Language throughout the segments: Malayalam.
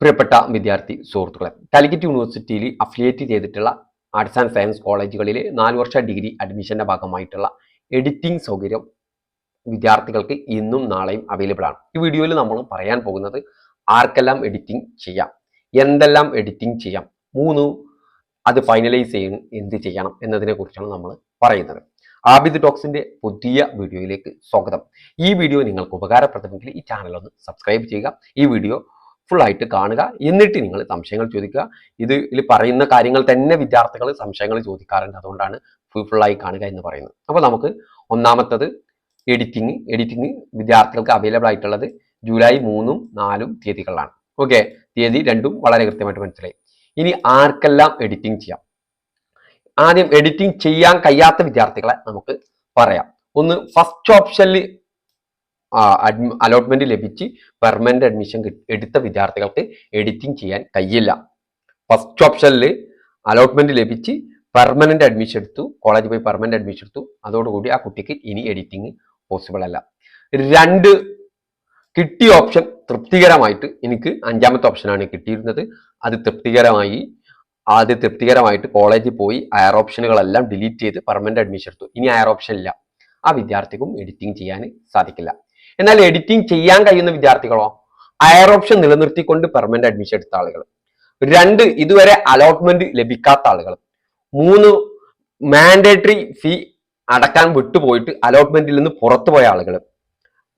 പ്രിയപ്പെട്ട വിദ്യാർത്ഥി സുഹൃത്തുക്കളെ കാലിക്കറ്റ് യൂണിവേഴ്സിറ്റിയിൽ അഫിലിയേറ്റ് ചെയ്തിട്ടുള്ള ആർട്സ് ആൻഡ് സയൻസ് കോളേജുകളിൽ നാല് വർഷ ഡിഗ്രി അഡ്മിഷന്റെ ഭാഗമായിട്ടുള്ള എഡിറ്റിംഗ് സൗകര്യം വിദ്യാർത്ഥികൾക്ക് ഇന്നും നാളെയും അവൈലബിൾ ആണ്. ഈ വീഡിയോയിൽ നമ്മൾ പറയാൻ പോകുന്നത് ആർക്കെല്ലാം എഡിറ്റിംഗ് ചെയ്യാം എന്തെല്ലാം എഡിറ്റിംഗ് ചെയ്യാം മൂന്ന് അത് ഫൈനലൈസ് ചെയ്യും എന്ത് ചെയ്യണം എന്നതിനെ കുറിച്ചാണ് നമ്മൾ പറയുന്നത്. ആബിദ് ടോക്സിന്റെ പുതിയ വീഡിയോയിലേക്ക് സ്വാഗതം. ഈ വീഡിയോ നിങ്ങൾക്ക് ഉപകാരപ്രദമെങ്കിൽ ഈ ചാനൽ ഒന്ന് സബ്സ്ക്രൈബ് ചെയ്യുക. ഈ വീഡിയോ ഫുൾ ആയിട്ട് കാണുക. എന്നിട്ട് നിങ്ങൾ സംശയങ്ങൾ ചോദിക്കുക. ഇത് ഇതിൽ പറയുന്ന കാര്യങ്ങൾ തന്നെ വിദ്യാർത്ഥികൾ സംശയങ്ങൾ ചോദിക്കാറുണ്ട്. അതുകൊണ്ടാണ് ഫുള്ളായി കാണുക എന്ന് പറയുന്നത്. അപ്പോൾ നമുക്ക് ഒന്നാമത്തത് എഡിറ്റിംഗ് എഡിറ്റിംഗ് വിദ്യാർത്ഥികൾക്ക് അവൈലബിൾ ആയിട്ടുള്ളത് ജൂലൈ മൂന്നും നാലും തീയതികളിലാണ്. ഓക്കെ തീയതി രണ്ടും വളരെ കൃത്യമായിട്ട് മനസ്സിലായി. ഇനി ആർക്കെല്ലാം എഡിറ്റിംഗ് ചെയ്യാം? ആദ്യം എഡിറ്റിംഗ് ചെയ്യാൻ കഴിയാത്ത വിദ്യാർത്ഥികളെ നമുക്ക് പറയാം. ഒന്ന് ഫസ്റ്റ് ഓപ്ഷനിൽ അലോട്ട്മെന്റ് ലഭിച്ച് പെർമനന്റ് അഡ്മിഷൻ എടുത്ത വിദ്യാർത്ഥികൾക്ക് എഡിറ്റിംഗ് ചെയ്യാൻ കഴിയില്ല. ഫസ്റ്റ് ഓപ്ഷനിൽ അലോട്ട്മെന്റ് ലഭിച്ച് പെർമനന്റ് അഡ്മിഷൻ എടുത്തു കോളേജിൽ പോയി പെർമനന്റ് അഡ്മിഷൻ എടുത്തു. അതോടുകൂടി ആ കുട്ടിക്ക് ഇനി എഡിറ്റിംഗ് പോസിബിൾ അല്ല. രണ്ട് കിട്ടിയ ഓപ്ഷൻ തൃപ്തികരമായിട്ട് എനിക്ക് അഞ്ചാമത്തെ ഓപ്ഷനാണ് കിട്ടിയിരുന്നത്. അത് തൃപ്തികരമായി ആദ്യം തൃപ്തികരമായിട്ട് കോളേജിൽ പോയി അയർ ഓപ്ഷനുകളെല്ലാം ഡിലീറ്റ് ചെയ്ത് പെർമനന്റ് അഡ്മിഷൻ എടുത്തു. ഇനി അയർ ഓപ്ഷൻ ഇല്ല. ആ വിദ്യാർത്ഥിക്കും എഡിറ്റിംഗ് ചെയ്യാൻ സാധിക്കില്ല. എന്നാൽ എഡിറ്റിംഗ് ചെയ്യാൻ കഴിയുന്ന വിദ്യാർത്ഥികളോ അയർ ഓപ്ഷൻ നിലനിർത്തിക്കൊണ്ട് പെർമനന്റ് അഡ്മിഷൻ എടുത്ത ആളുകൾ. രണ്ട് ഇതുവരെ അലോട്ട്മെന്റ് ലഭിക്കാത്ത ആളുകൾ. മൂന്ന് മാൻഡേറ്ററി ഫീ അടക്കാൻ വിട്ടുപോയിട്ട് അലോട്ട്മെന്റിൽ നിന്ന് പുറത്തുപോയ ആളുകൾ.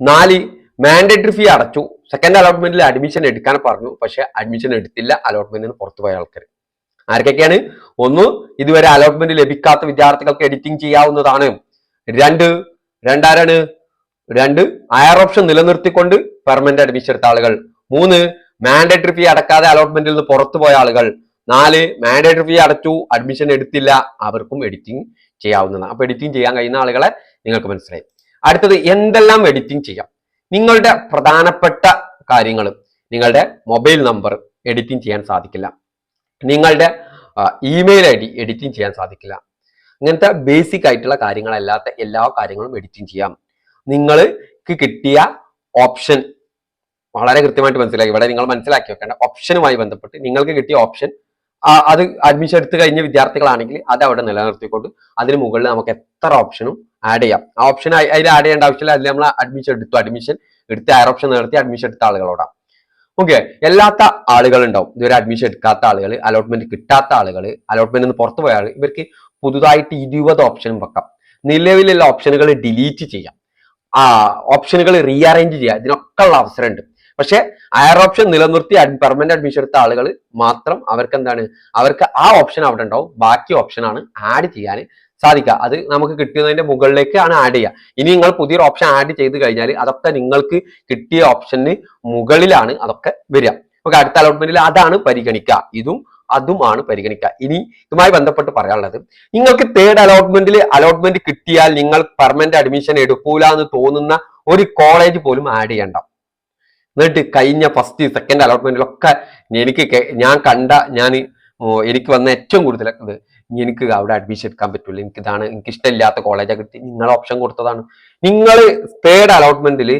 നാല് മാൻഡേറ്ററി ഫീ അടച്ചു. സെക്കൻഡ് അലോട്ട്മെന്റിൽ അഡ്മിഷൻ എടുക്കാൻ പറഞ്ഞു. പക്ഷെ അഡ്മിഷൻ എടുത്തില്ല അലോട്ട്മെന്റിൽ നിന്ന് പുറത്തുപോയ ആൾക്കാർ. ആർക്കൊക്കെയാണ്? ഒന്ന് ഇതുവരെ അലോട്ട്മെന്റ് ലഭിക്കാത്ത വിദ്യാർത്ഥികൾക്ക് എഡിറ്റിംഗ് ചെയ്യാവുന്നതാണ്. രണ്ട് രണ്ടാരാണ്? രണ്ട് അയർ ഓപ്ഷൻ നിലനിർത്തിക്കൊണ്ട് പെർമനന്റ് അഡ്മിഷൻ എടുത്ത ആളുകൾ. മൂന്ന് മാൻഡേറ്ററി ഫീ അടക്കാതെ അലോട്ട്മെന്റിൽ നിന്ന് പുറത്തു പോയ ആളുകൾ. നാല് മാൻഡേറ്ററി ഫീ അടച്ചു അഡ്മിഷൻ എടുത്തില്ല. അവർക്കും എഡിറ്റിംഗ് ചെയ്യാവുന്നതാണ്. അപ്പൊ എഡിറ്റിംഗ് ചെയ്യാൻ കഴിയുന്ന ആളുകളെ നിങ്ങൾക്ക് മനസ്സിലായി. അടുത്തത് എന്തെല്ലാം എഡിറ്റിംഗ് ചെയ്യാം? നിങ്ങളുടെ പ്രധാനപ്പെട്ട കാര്യങ്ങൾ നിങ്ങളുടെ മൊബൈൽ നമ്പർ എഡിറ്റിംഗ് ചെയ്യാൻ സാധിക്കില്ല. നിങ്ങളുടെ ഇമെയിൽ ഐ ഡി എഡിറ്റിംഗ് ചെയ്യാൻ സാധിക്കില്ല. ഇങ്ങനത്തെ ബേസിക് ആയിട്ടുള്ള കാര്യങ്ങളല്ലാത്ത എല്ലാ കാര്യങ്ങളും എഡിറ്റിംഗ് ചെയ്യാം. നിങ്ങൾക്ക് കിട്ടിയ ഓപ്ഷൻ വളരെ കൃത്യമായിട്ട് മനസ്സിലാക്കി. ഇവിടെ നിങ്ങൾ മനസ്സിലാക്കി വെക്കേണ്ട. ഓപ്ഷനുമായി ബന്ധപ്പെട്ട് നിങ്ങൾക്ക് കിട്ടിയ ഓപ്ഷൻ അത് അഡ്മിഷൻ എടുത്തു കഴിഞ്ഞ വിദ്യാർത്ഥികളാണെങ്കിൽ അത് അവിടെ നിലനിർത്തിക്കൊണ്ട് അതിന് മുകളിൽ നമുക്ക് എത്ര ഓപ്ഷനും ആഡ് ചെയ്യാം. ആ ഓപ്ഷൻ അതിൽ ആഡ് ചെയ്യേണ്ട ആവശ്യമില്ല. അതിൽ നമ്മൾ അഡ്മിഷൻ എടുത്തു. അഡ്മിഷൻ എടുത്ത് ആ ഓപ്ഷൻ നിർത്തി അഡ്മിഷൻ എടുത്ത ആളുകളോടാണ് ഓക്കെ എല്ലാത്ത ആളുകൾ ഉണ്ടാവും. ഇതുവരെ അഡ്മിഷൻ എടുക്കാത്ത ആളുകൾ അലോട്ട്മെന്റ് കിട്ടാത്ത ആളുകൾ അലോട്ട്മെന്റ് നിന്ന് പുറത്തു പോയ ആളുകൾ ഇവർക്ക് പുതുതായിട്ട് ഇരുപത് ഓപ്ഷനും വെക്കാം. നിലവിലുള്ള ഓപ്ഷനുകൾ ഡിലീറ്റ് ചെയ്യാം. ആ ഓപ്ഷനുകൾ റീഅറേഞ്ച് ചെയ്യുക. ഇതിനൊക്കെ ഉള്ള അവസരമുണ്ട്. പക്ഷെ അയർ ഓപ്ഷൻ നിലനിർത്തി പെർമനന്റ് അഡ്മിഷൻ എടുത്ത ആളുകൾ മാത്രം അവർക്ക് എന്താണ് അവർക്ക് ആ ഓപ്ഷൻ അവിടെ ഉണ്ടാവും. ബാക്കി ഓപ്ഷനാണ് ആഡ് ചെയ്യാൻ സാധിക്കുക. അത് നമുക്ക് കിട്ടുന്നതിന്റെ മുകളിലേക്ക് ആണ് ആഡ് ചെയ്യുക. ഇനി നിങ്ങൾ പുതിയൊരു ഓപ്ഷൻ ആഡ് ചെയ്ത് കഴിഞ്ഞാൽ അതൊക്കെ നിങ്ങൾക്ക് കിട്ടിയ ഓപ്ഷന് മുകളിലാണ് അതൊക്കെ വരിക. നമുക്ക് അടുത്ത അലോട്ട്മെന്റിൽ അതാണ് പരിഗണിക്കുക. ഇതും അതുമാണ് പരിഗണിക്കുക. ഇനി ഇതുമായി ബന്ധപ്പെട്ട് പറയാനുള്ളത് നിങ്ങൾക്ക് തേർഡ് അലോട്ട്മെന്റിൽ അലോട്ട്മെന്റ് കിട്ടിയാൽ നിങ്ങൾ പെർമനന്റ് അഡ്മിഷൻ എടുക്കൂല എന്ന് തോന്നുന്ന ഒരു കോളേജ് പോലും ആഡ് ചെയ്യണ്ട. എന്നിട്ട് കഴിഞ്ഞ ഫസ്റ്റ് സെക്കൻഡ് അലോട്ട്മെന്റിലൊക്കെ എനിക്ക് ഞാൻ കണ്ട ഞാൻ എനിക്ക് വന്ന ഏറ്റവും കൂടുതൽ ഇത് എനിക്ക് അവിടെ അഡ്മിഷൻ എടുക്കാൻ പറ്റില്ല എനിക്ക് ഇതാണ് എനിക്ക് ഇഷ്ടമില്ലാത്ത കോളേജാണ് കിട്ടി. നിങ്ങൾ ഓപ്ഷൻ കൊടുത്തതാണ്. നിങ്ങൾ തേർഡ് അലോട്ട്മെന്റിൽ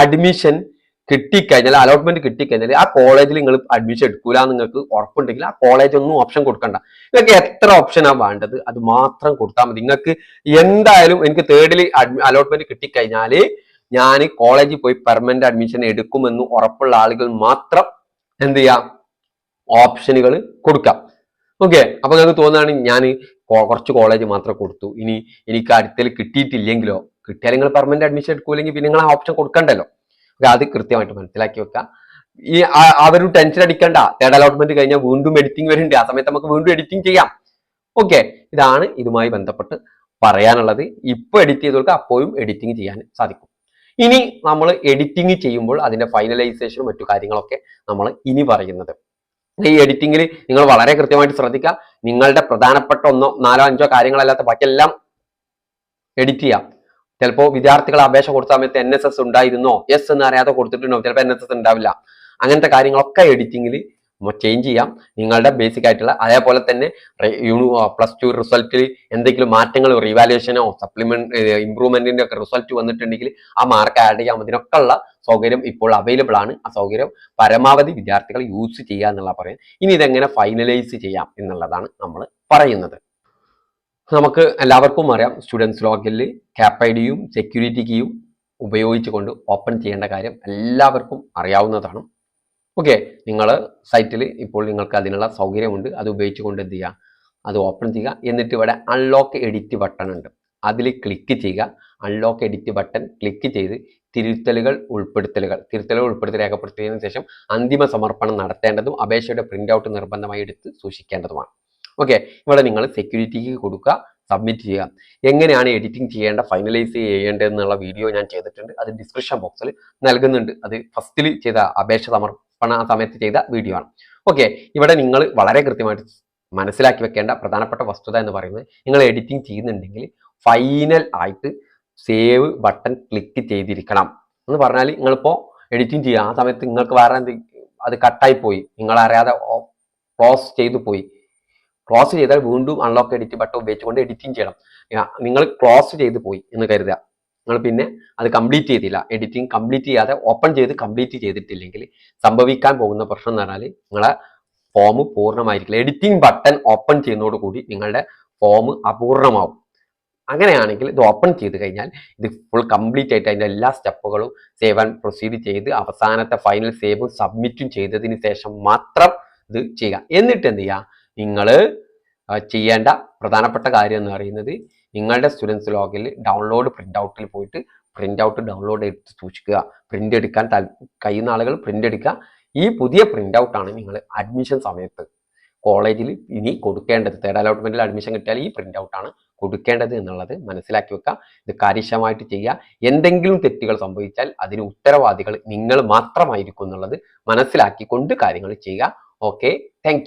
അഡ്മിഷൻ കിട്ടിക്കഴിഞ്ഞാൽ അലോട്ട്മെന്റ് കിട്ടിക്കഴിഞ്ഞാൽ ആ കോളേജിൽ നിങ്ങൾ അഡ്മിഷൻ എടുക്കൂല നിങ്ങൾക്ക് ഉറപ്പുണ്ടെങ്കിൽ ആ കോളേജ് ഒന്നും ഓപ്ഷൻ കൊടുക്കണ്ട. നിങ്ങൾക്ക് എത്ര ഓപ്ഷനാണ് വേണ്ടത്? അത് മാത്രം കൊടുത്താൽ മതി. നിങ്ങൾക്ക് എന്തായാലും എനിക്ക് തേർഡിൽ അലോട്ട്മെന്റ് കിട്ടിക്കഴിഞ്ഞാൽ ഞാൻ കോളേജിൽ പോയി പെർമനന്റ് അഡ്മിഷൻ എടുക്കുമെന്ന് ഉറപ്പുള്ള ആളുകൾ മാത്രം എന്ത് ചെയ്യാം? ഓപ്ഷനുകൾ കൊടുക്കാം. ഓക്കെ അപ്പൊ നിങ്ങൾക്ക് തോന്നുകയാണ് ഞാൻ കുറച്ച് കോളേജ് മാത്രം കൊടുത്തു. ഇനി എനിക്ക് അടുത്തൽ കിട്ടിയിട്ടില്ലെങ്കിലോ? കിട്ടിയാൽ നിങ്ങൾ പെർമനന്റ് അഡ്മിഷൻ എടുക്കൂല്ലെങ്കിൽ പിന്നെ നിങ്ങൾ ആ ഓപ്ഷൻ കൊടുക്കണ്ടല്ലോ. അത് കൃത്യമായിട്ട് മനസ്സിലാക്കി വെക്കുക ഈ അവരും ടെൻഷൻ അടിക്കണ്ട. തേർഡ് അലോട്ട്മെന്റ് കഴിഞ്ഞാൽ വീണ്ടും എഡിറ്റിംഗ് വരുന്നുണ്ട് ആ സമയത്ത് നമുക്ക് വീണ്ടും എഡിറ്റിംഗ് ചെയ്യാം. ഓക്കെ ഇതാണ് ഇതുമായി ബന്ധപ്പെട്ട് പറയാനുള്ളത്. ഇപ്പൊ എഡിറ്റ് ചെയ്തവർക്ക് അപ്പോഴും എഡിറ്റിംഗ് ചെയ്യാൻ സാധിക്കും. ഇനി നമ്മൾ എഡിറ്റിംഗ് ചെയ്യുമ്പോൾ അതിന്റെ ഫൈനലൈസേഷനും മറ്റു കാര്യങ്ങളൊക്കെ നമ്മൾ ഇനി പറയുന്നത്. ഈ എഡിറ്റിംഗിൽ നിങ്ങൾ വളരെ കൃത്യമായിട്ട് ശ്രദ്ധിക്കുക നിങ്ങളുടെ പ്രധാനപ്പെട്ട ഒന്നോ നാലോ അഞ്ചോ കാര്യങ്ങളല്ലാത്ത ബാക്കിയെല്ലാം എഡിറ്റ് ചെയ്യാം. ചിലപ്പോൾ വിദ്യാർത്ഥികൾ അപേക്ഷ കൊടുത്ത സമയത്ത് എൻ എസ് എസ് ഉണ്ടായിരുന്നോ? എസ് എന്ന് അറിയാതെ കൊടുത്തിട്ടുണ്ടോ ചിലപ്പോൾ എൻ എസ് എസ് ഉണ്ടാവില്ല. അങ്ങനത്തെ കാര്യങ്ങളൊക്കെ എഡിറ്റിംഗിൽ ചേഞ്ച് ചെയ്യാം. നിങ്ങളുടെ ബേസിക് ആയിട്ടുള്ള അതേപോലെ തന്നെ പ്ലസ് ടു റിസൾട്ടിൽ എന്തെങ്കിലും മാറ്റങ്ങൾ റിവാലുവേഷനോ സപ്ലിമെന്റ് ഇമ്പ്രൂവ്മെന്റിന്റെ ഒക്കെ റിസൾട്ട് വന്നിട്ടുണ്ടെങ്കിൽ ആ മാർക്ക് ആഡ് ചെയ്യാം. അതിനൊക്കെ ഉള്ള സൗകര്യം ഇപ്പോൾ അവൈലബിൾ ആണ്. ആ സൗകര്യം പരമാവധി വിദ്യാർത്ഥികൾ യൂസ് ചെയ്യുക എന്നുള്ള പറയാം ഇനി ഇതെങ്ങനെ ഫൈനലൈസ് ചെയ്യാം എന്നുള്ളതാണ് നമ്മൾ പറയുന്നത്. നമുക്ക് എല്ലാവർക്കും അറിയാം സ്റ്റുഡൻസ് ലോഗിൽ ക്യാപ് ഐ ഡിയും സെക്യൂരിറ്റി കീയും ഉപയോഗിച്ചുകൊണ്ട് ഓപ്പൺ ചെയ്യേണ്ട കാര്യം എല്ലാവർക്കും അറിയാവുന്നതാണ്. ഓക്കെ നിങ്ങൾ സൈറ്റിൽ ഇപ്പോൾ നിങ്ങൾക്ക് അതിനുള്ള സൗകര്യമുണ്ട്. അത് ഉപയോഗിച്ചുകൊണ്ട് എന്ത് ചെയ്യുക അത് ഓപ്പൺ ചെയ്യുക. എന്നിട്ട് ഇവിടെ അൺലോക്ക് എഡിറ്റ് ബട്ടൺ ഉണ്ട്. അതിൽ ക്ലിക്ക് ചെയ്യുക. അൺലോക്ക് എഡിറ്റ് ബട്ടൺ ക്ലിക്ക് ചെയ്ത് തിരുത്തലുകൾ ഉൾപ്പെടുത്തലുകൾ. തിരുത്തലുകൾ ഉൾപ്പെടുത്തി രേഖപ്പെടുത്തിയതിനു ശേഷം അന്തിമ സമർപ്പണം നടത്തേണ്ടതും അപേക്ഷയുടെ പ്രിന്റ് ഔട്ട് നിർബന്ധമായി എടുത്ത് സൂക്ഷിക്കേണ്ടതുമാണ്. ഓക്കെ ഇവിടെ നിങ്ങൾ സെക്യൂരിറ്റിക്ക് കൊടുക്കുക സബ്മിറ്റ് ചെയ്യുക. എങ്ങനെയാണ് എഡിറ്റിംഗ് ചെയ്യേണ്ട ഫൈനലൈസ് ചെയ്യേണ്ടത് എന്നുള്ള വീഡിയോ ഞാൻ ചെയ്തിട്ടുണ്ട്. അത് ഡിസ്ക്രിപ്ഷൻ ബോക്സിൽ നൽകുന്നുണ്ട്. അത് ഫസ്റ്റിൽ ചെയ്ത അപേക്ഷ സമർപ്പണ സമയത്ത് ചെയ്ത വീഡിയോ ആണ്. ഓക്കെ ഇവിടെ നിങ്ങൾ വളരെ കൃത്യമായിട്ട് മനസ്സിലാക്കി വെക്കേണ്ട പ്രധാനപ്പെട്ട വസ്തുത എന്ന് പറയുന്നത് നിങ്ങൾ എഡിറ്റിംഗ് ചെയ്യുന്നുണ്ടെങ്കിൽ ഫൈനൽ ആയിട്ട് സേവ് ബട്ടൺ ക്ലിക്ക് ചെയ്തിരിക്കണം. എന്ന് പറഞ്ഞാൽ നിങ്ങളിപ്പോൾ എഡിറ്റിംഗ് ചെയ്യുക. ആ സമയത്ത് നിങ്ങൾക്ക് വേറെ എന്ത് അത് കട്ടായി പോയി. നിങ്ങൾ അറിയാതെ ക്ലോസ് ചെയ്തു പോയി. ക്ലോസ് ചെയ്താൽ വീണ്ടും അൺലോക്ക് എഡിറ്റ് ബട്ടൺ ഉപയോഗിച്ചുകൊണ്ട് എഡിറ്റിംഗ് ചെയ്യണം. നിങ്ങൾ ക്ലോസ് ചെയ്ത് പോയി എന്ന് കരുതുക. നിങ്ങൾ പിന്നെ അത് കംപ്ലീറ്റ് ചെയ്തില്ല. എഡിറ്റിംഗ് കംപ്ലീറ്റ് ചെയ്യാതെ ഓപ്പൺ ചെയ്ത് കംപ്ലീറ്റ് ചെയ്തിട്ടില്ലെങ്കിൽ സംഭവിക്കാൻ പോകുന്ന പ്രശ്നം എന്ന് പറഞ്ഞാൽ നിങ്ങളെ ഫോം പൂർണമായിരിക്കില്ല. എഡിറ്റിംഗ് ബട്ടൺ ഓപ്പൺ ചെയ്യുന്നതോടുകൂടി നിങ്ങളുടെ ഫോം അപൂർണമാവും. അങ്ങനെയാണെങ്കിൽ ഇത് ഓപ്പൺ ചെയ്ത് കഴിഞ്ഞാൽ ഇത് ഫുൾ കംപ്ലീറ്റ് ആയിട്ട് അതിന്റെ എല്ലാ സ്റ്റെപ്പുകളും സേവ് ആൻഡ് പ്രൊസീഡ് ചെയ്ത് അവസാനത്തെ ഫൈനൽ സേവും സബ്മിറ്റും ചെയ്തതിന് ശേഷം മാത്രം ഇത് ചെയ്യുക. എന്നിട്ട് എന്ത് ചെയ്യുക? നിങ്ങൾ ചെയ്യേണ്ട പ്രധാനപ്പെട്ട കാര്യം എന്ന് പറയുന്നത് നിങ്ങളുടെ സ്റ്റുഡൻസ് ലോഗിൽ ഡൗൺലോഡ് പ്രിന്റ് ഔട്ടിൽ പോയിട്ട് പ്രിന്റ് ഔട്ട് ഡൗൺലോഡ് എടുത്ത് സൂക്ഷിക്കുക. പ്രിന്റ് എടുക്കാൻ താൽ- കഴിയുന്ന ആളുകൾ പ്രിന്റ് എടുക്കുക. ഈ പുതിയ പ്രിന്റ് ഔട്ടാണ് നിങ്ങൾ അഡ്മിഷൻ സമയത്ത് കോളേജിൽ ഇനി കൊടുക്കേണ്ടത്. തേർഡ് അലോട്ട്മെന്റിൽ അഡ്മിഷൻ കിട്ടിയാൽ ഈ പ്രിന്റ് ഔട്ടാണ് കൊടുക്കേണ്ടത് എന്നുള്ളത് മനസ്സിലാക്കി വെക്കുക. ഇത് കാര്യക്ഷമമായിട്ട് ചെയ്യുക. എന്തെങ്കിലും തെറ്റുകൾ സംഭവിച്ചാൽ അതിന് ഉത്തരവാദികൾ നിങ്ങൾ മാത്രമായിരിക്കും എന്നുള്ളത് മനസ്സിലാക്കിക്കൊണ്ട് കാര്യങ്ങൾ ചെയ്യുക. Okay thank